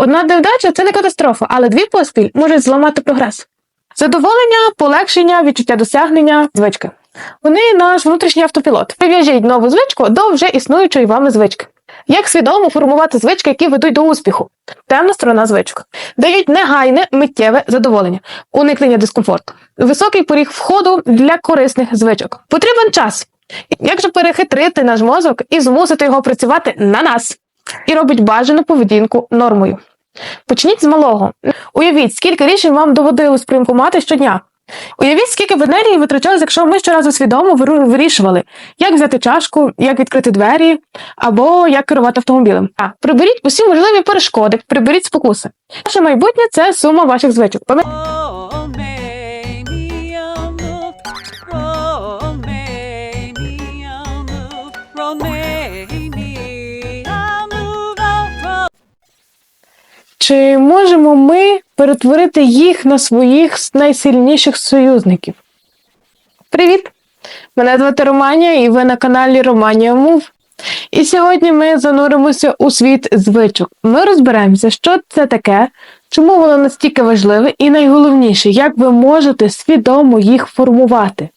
Одна невдача це не катастрофа, але дві поспіль можуть зламати прогрес. Задоволення, полегшення, відчуття досягнення, звички. Вони наш внутрішній автопілот. Прив'яжіть нову звичку до вже існуючої вами звички. Як свідомо формувати звички, які ведуть до успіху? Темна сторона звичок. Дають негайне миттєве задоволення, уникнення дискомфорту. Високий поріг входу для корисних звичок. Потрібен час. Як же перехитрити наш мозок і змусити його працювати на нас? І робить бажану поведінку нормою. Почніть з малого. Уявіть, скільки рішень вам доводилось приймати щодня. Уявіть, скільки б енергії витрачалось, якщо ми щоразу свідомо вирішували, як взяти чашку, як відкрити двері або як керувати автомобілем. А приберіть усі можливі перешкоди, приберіть спокуси. Ваше майбутнє це сума ваших звичок. Чи можемо ми перетворити їх на своїх найсильніших союзників? Привіт! Мене звати Романія, і ви на каналі Романія Мув. І сьогодні ми зануримося у світ звичок. Ми розберемося, що це таке, чому воно настільки важливе, і найголовніше, як ви можете свідомо їх формувати,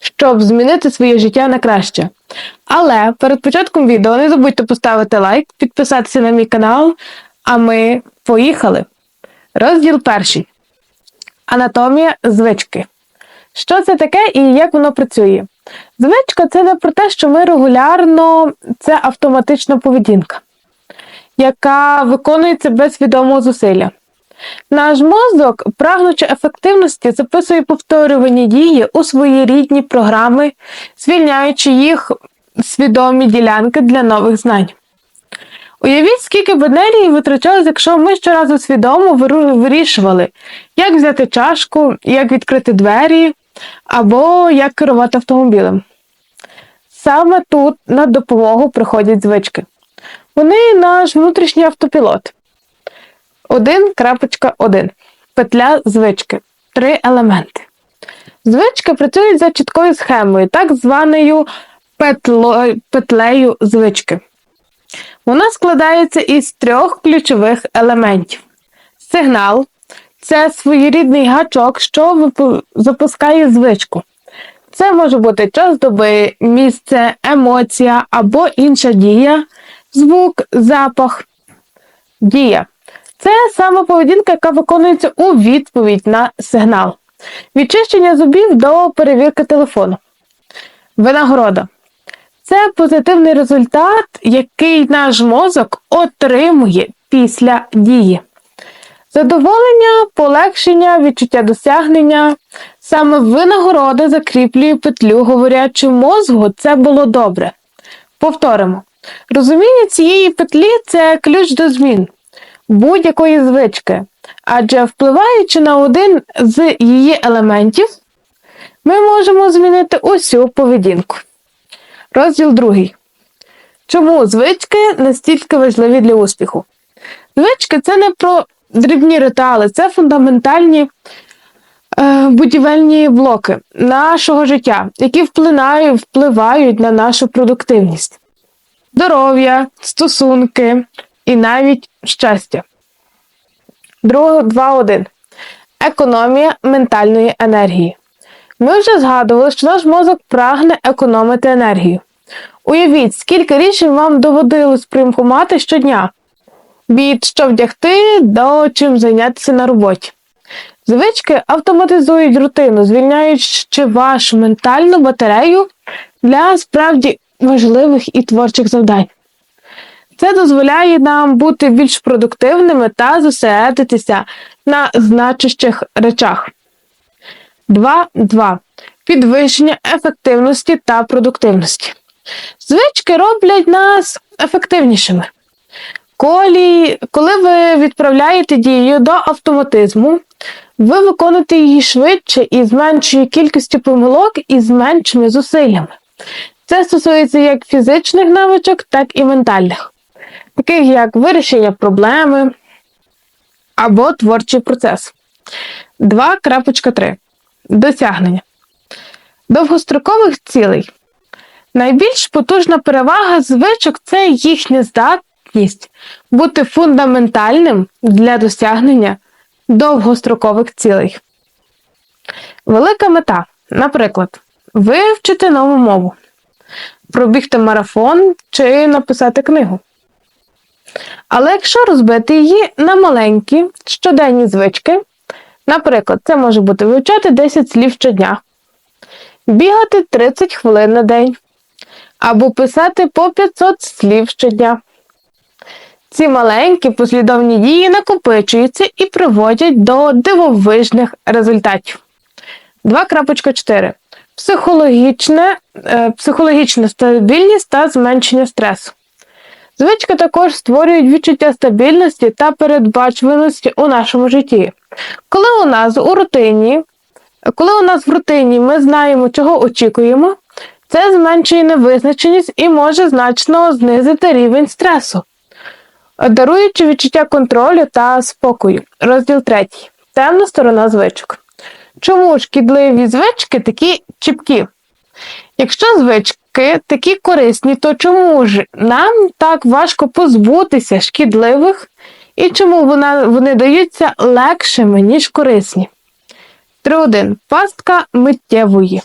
щоб змінити своє життя на краще. Але перед початком відео не забудьте поставити лайк, підписатися на мій канал, а ми поїхали. Розділ перший. Анатомія звички. Що це таке і як воно працює? Звичка це не про те, що ми регулярно, це автоматична поведінка, яка виконується без свідомого зусилля. Наш мозок, прагнучи ефективності, записує повторювані дії у свої рідні програми, звільняючи їх свідомі ділянки для нових знань. Уявіть, скільки б енергії витрачалось, якщо ми щоразу свідомо вирішували, як взяти чашку, як відкрити двері або як керувати автомобілем. Саме тут на допомогу приходять звички. Вони наш внутрішній автопілот. 1.1. Петля звички. Три елементи. Звички працюють за чіткою схемою, так званою петло- петлею звички. Вона складається із трьох ключових елементів. Сигнал це своєрідний гачок, що запускає звичку. Це може бути час доби, місце, емоція або інша дія, звук, запах, дія. Це саме поведінка, яка виконується у відповідь на сигнал. Відчищення зубів до перевірки телефону. Винагорода. Це позитивний результат, який наш мозок отримує після дії. Задоволення, полегшення, відчуття досягнення. Саме винагорода закріплює петлю, говорячи мозгу, це було добре. Повторимо. Розуміння цієї петлі це ключ до змін будь-якої звички, адже впливаючи на один з її елементів, ми можемо змінити усю поведінку. Розділ другий. Чому звички настільки важливі для успіху? Звички це не про дрібні ритуали, це фундаментальні е, будівельні блоки нашого життя, які вплинають, впливають на нашу продуктивність, здоров'я, стосунки і навіть щастя. Друге 2.1. Економія ментальної енергії. Ми вже згадували, що наш мозок прагне економити енергію. Уявіть, скільки рішень вам доводилось приймати щодня, від що вдягти до чим зайнятися на роботі. Звички автоматизують рутину, звільняючи вашу ментальну батарею для справді важливих і творчих завдань. Це дозволяє нам бути більш продуктивними та зосередитися на значущих речах. 2.2. Підвищення ефективності та продуктивності. Звички роблять нас ефективнішими. Коли, коли ви відправляєте дію до автоматизму, ви виконуєте її швидше і з меншою кількістю помилок і з меншими зусиллями. Це стосується як фізичних навичок, так і ментальних, таких як вирішення проблеми або творчий процес. 2.3. Досягнення довгострокових цілей. Найбільш потужна перевага звичок це їхня здатність бути фундаментальним для досягнення довгострокових цілей. Велика мета, наприклад, вивчити нову мову, пробігти марафон чи написати книгу. Але якщо розбити її на маленькі щоденні звички, наприклад, це може бути вивчати 10 слів щодня, бігати 30 хвилин на день, або писати по 500 слів щодня. Ці маленькі послідовні дії накопичуються і приводять до дивовижних результатів. 2.4. Психологічне, е, психологічна стабільність та зменшення стресу. Звички також створюють відчуття стабільності та передбачуваності у нашому житті. Коли у нас у рутині, коли у нас в рутині ми знаємо, чого очікуємо, це зменшує невизначеність і може значно знизити рівень стресу, даруючи відчуття контролю та спокою. Розділ 3. Темна сторона звичок. Чому шкідливі звички такі чіпкі? Якщо звички такі корисні, то чому ж нам так важко позбутися шкідливих і чому вона, вони даються легшими, ніж корисні? 3.1. Пастка миттєвої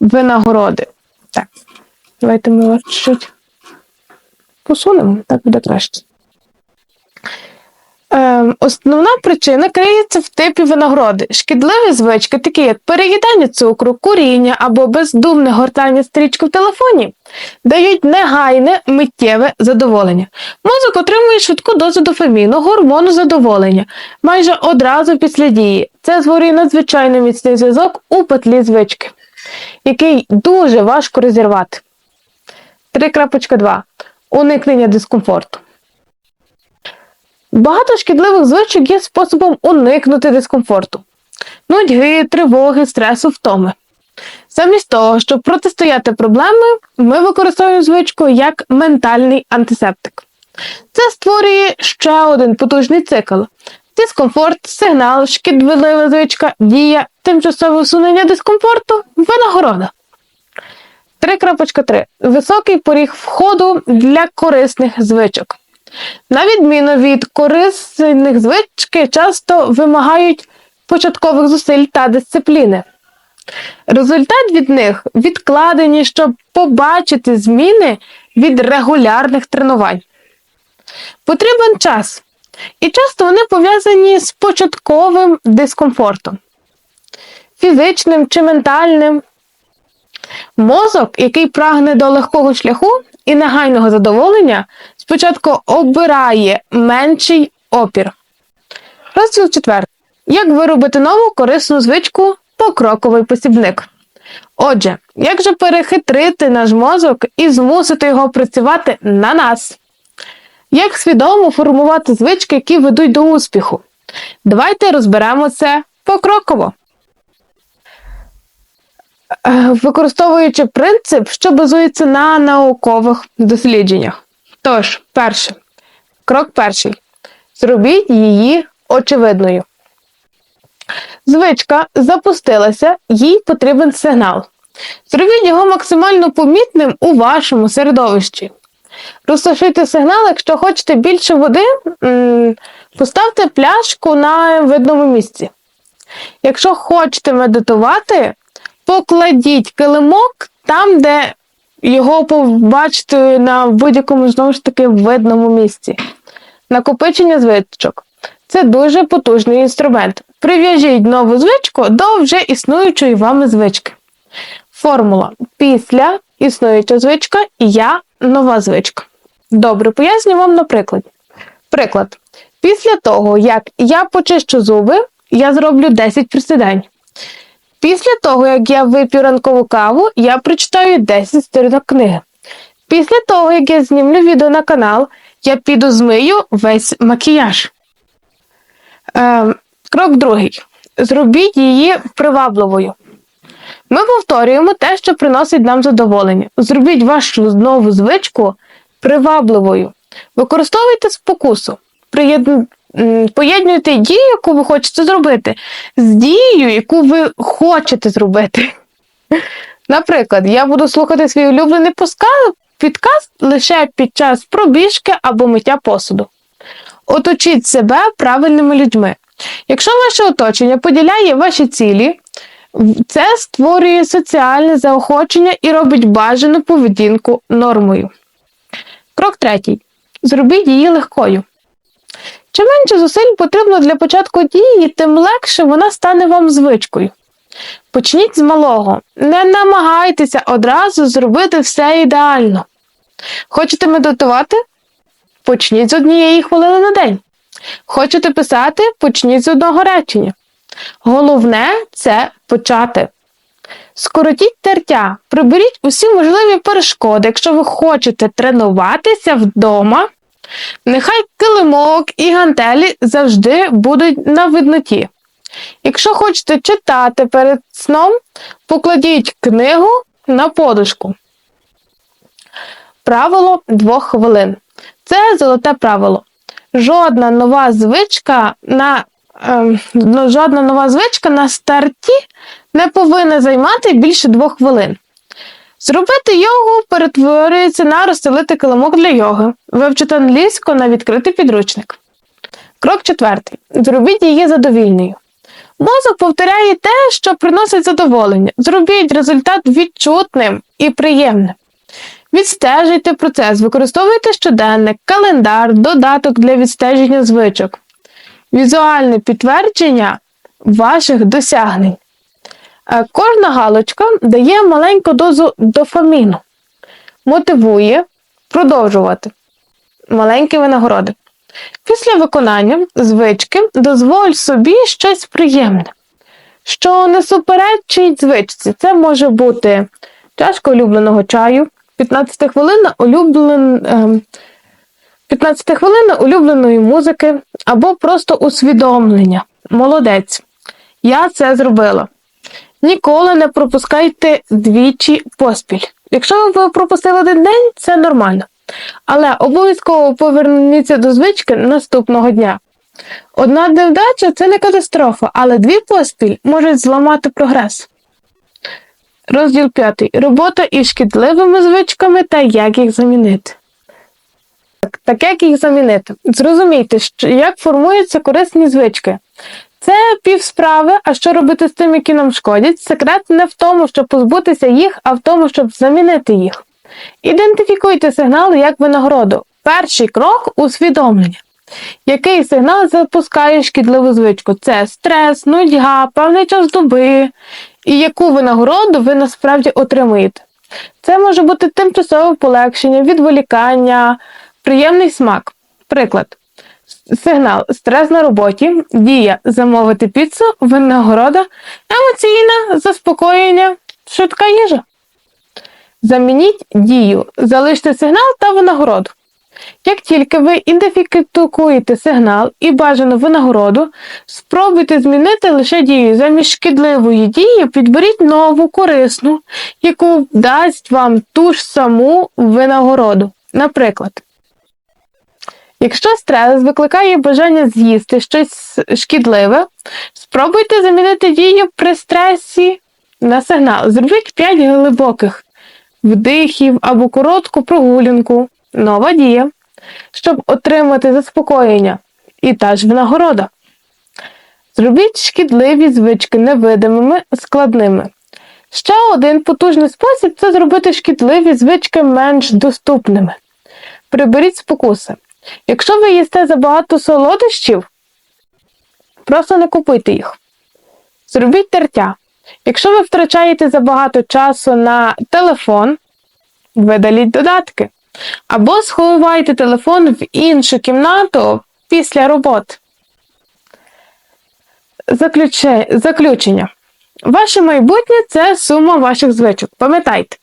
винагороди. Так, давайте ми вас чуть посунемо, так буде краще. Ем, основна причина криється в типі винагороди. Шкідливі звички, такі як переїдання цукру, куріння або бездумне гортання стрічки в телефоні, дають негайне миттєве задоволення. Мозок отримує швидку дозу дофаміну, гормону задоволення майже одразу після дії. Це створює надзвичайно міцний зв'язок у петлі звички, який дуже важко розірвати. 3.2. Уникнення дискомфорту. Багато шкідливих звичок є способом уникнути дискомфорту, нудьги, тривоги, стресу, втоми. Замість того, щоб протистояти проблеми, ми використовуємо звичку як ментальний антисептик. Це створює ще один потужний цикл: дискомфорт, сигнал, шкідлива звичка, дія, тимчасове усунення дискомфорту, винагорода. 3.3. Високий поріг входу для корисних звичок. На відміну від корисних звички, часто вимагають початкових зусиль та дисципліни. Результат від них відкладені, щоб побачити зміни від регулярних тренувань. Потрібен час, і часто вони пов'язані з початковим дискомфортом, фізичним чи ментальним. Мозок, який прагне до легкого шляху і негайного задоволення, спочатку обирає менший опір. Розділ 4. Як виробити нову корисну звичку покроковий посібник. Отже, як же перехитрити наш мозок і змусити його працювати на нас? Як свідомо формувати звички, які ведуть до успіху? Давайте розберемо це покроково. Е, Використовуючи принцип, що базується на наукових дослідженнях. Тож, перше, крок перший. Зробіть її очевидною. Звичка запустилася, їй потрібен сигнал. Зробіть його максимально помітним у вашому середовищі. Розташуйте сигнал, якщо хочете більше води, поставте пляшку на видному місці. Якщо хочете медитувати, покладіть килимок там, де його побачите на будь-якому знову ж таки видному місці. Накопичення звичок. Це дуже потужний інструмент. Прив'яжіть нову звичку до вже існуючої вами звички. Формула після існуюча звичка я нова звичка. Добре, поясню вам на прикладі. Приклад. Після того, як я почищу зуби, я зроблю 10 присідань. Після того, як я вип'ю ранкову каву, я прочитаю 10 сторінок книги. Після того, як я знімлю відео на канал, я піду змию весь макіяж. Е, крок другий. Зробіть її привабливою. Ми повторюємо те, що приносить нам задоволення. Зробіть вашу нову звичку привабливою. Використовуйте спокусу. М, Поєднуйте дію, яку ви хочете зробити, з дією, яку ви хочете зробити. Наприклад, я буду слухати свій улюблений підказ лише під час пробіжки або миття посуду. Оточіть себе правильними людьми. Якщо ваше оточення поділяє ваші цілі, це створює соціальне заохочення і робить бажану поведінку нормою. Крок третій. Зробіть її легкою. Чим менше зусиль потрібно для початку дії, тим легше вона стане вам звичкою. Почніть з малого. Не намагайтеся одразу зробити все ідеально. Хочете медитувати? Почніть з однієї хвилини на день. Хочете писати? Почніть з одного речення. Головне це почати. Скоротіть тертя, приберіть усі можливі перешкоди, якщо ви хочете тренуватися вдома. Нехай килимок і гантелі завжди будуть на видноті. Якщо хочете читати перед сном, покладіть книгу на подушку. Правило двох хвилин. Це золоте правило. Жодна нова звичка на ну, жодна нова звичка на старті не повинна займати більше двох хвилин. Зробити йогу перетворюється на розстелити килимок для йоги, вивчити англійську на відкритий підручник. Крок четвертий. Зробіть її задовільною. Мозок повторяє те, що приносить задоволення. Зробіть результат відчутним і приємним. Відстежуйте процес, використовуйте щоденник, календар, додаток для відстеження звичок, візуальне підтвердження ваших досягнень. Е, Кожна галочка дає маленьку дозу дофаміну, мотивує продовжувати маленькі винагороди. Після виконання звички дозволь собі щось приємне, що не суперечить звичці. Це може бути чашка улюбленого чаю, 15 хвилин улюблен, ем, 15 хвилин улюбленої музики або просто усвідомлення. Молодець. Я це зробила. Ніколи не пропускайте двічі поспіль. Якщо ви пропустили один день, це нормально. Але обов'язково поверніться до звички наступного дня. Одна невдача це не катастрофа, але дві поспіль можуть зламати прогрес. Розділ 5. Робота із шкідливими звичками та як їх замінити. Так, так як їх замінити? Зрозумійте, що як формуються корисні звички. Це півсправи, а що робити з тим, які нам шкодять? Секрет не в тому, щоб позбутися їх, а в тому, щоб замінити їх. Ідентифікуйте сигнали як винагороду. Перший крок усвідомлення. Який сигнал запускає шкідливу звичку? Це стрес, нудьга, певний час доби. І яку винагороду ви насправді отримуєте? Це може бути тимчасове полегшення, відволікання, приємний смак. Приклад. Сигнал стрес на роботі, дія замовити піцу, винагорода, емоційне заспокоєння, швидка їжа. Замініть дію, залиште сигнал та винагороду. Як тільки ви ідентифікуєте сигнал і бажану винагороду, спробуйте змінити лише дію. Замість шкідливої дії підберіть нову корисну, яку дасть вам ту ж саму винагороду. Наприклад, якщо стрес викликає бажання з'їсти щось шкідливе, спробуйте замінити дію при стресі на сигнал. Зробіть 5 глибоких вдихів або коротку прогулянку. Нова дія, щоб отримати заспокоєння і та ж винагорода. Зробіть шкідливі звички невидимими, складними. Ще один потужний спосіб це зробити шкідливі звички менш доступними. Приберіть спокуси. Якщо ви їсте забагато солодощів, просто не купуйте їх. Зробіть тертя. Якщо ви втрачаєте забагато часу на телефон, видаліть додатки. Або сховайте телефон в іншу кімнату після роботи. Заключе- Заключення. Ваше майбутнє це сума ваших звичок. Пам'ятайте,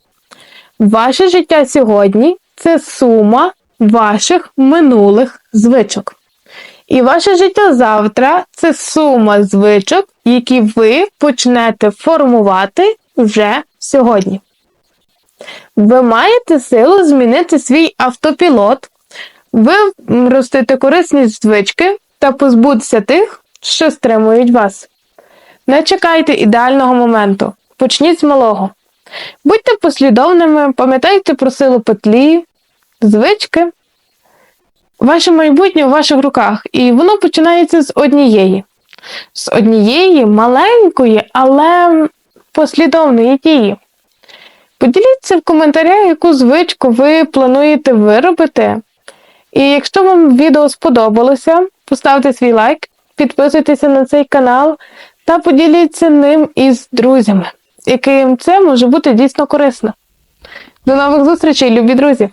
ваше життя сьогодні це сума ваших минулих звичок. І ваше життя завтра це сума звичок, які ви почнете формувати вже сьогодні. Ви маєте силу змінити свій автопілот, виростити корисні звички та позбутися тих, що стримують вас. Не чекайте ідеального моменту. Почніть з малого. Будьте послідовними, пам'ятайте про силу петлі, звички. Ваше майбутнє у ваших руках, і воно починається з однієї. З однієї маленької, але послідовної дії. Поділіться в коментарях, яку звичку ви плануєте виробити. І якщо вам відео сподобалося, поставте свій лайк, підписуйтеся на цей канал та поділіться ним із друзями, яким це може бути дійсно корисно. До нових зустрічей, любі друзі!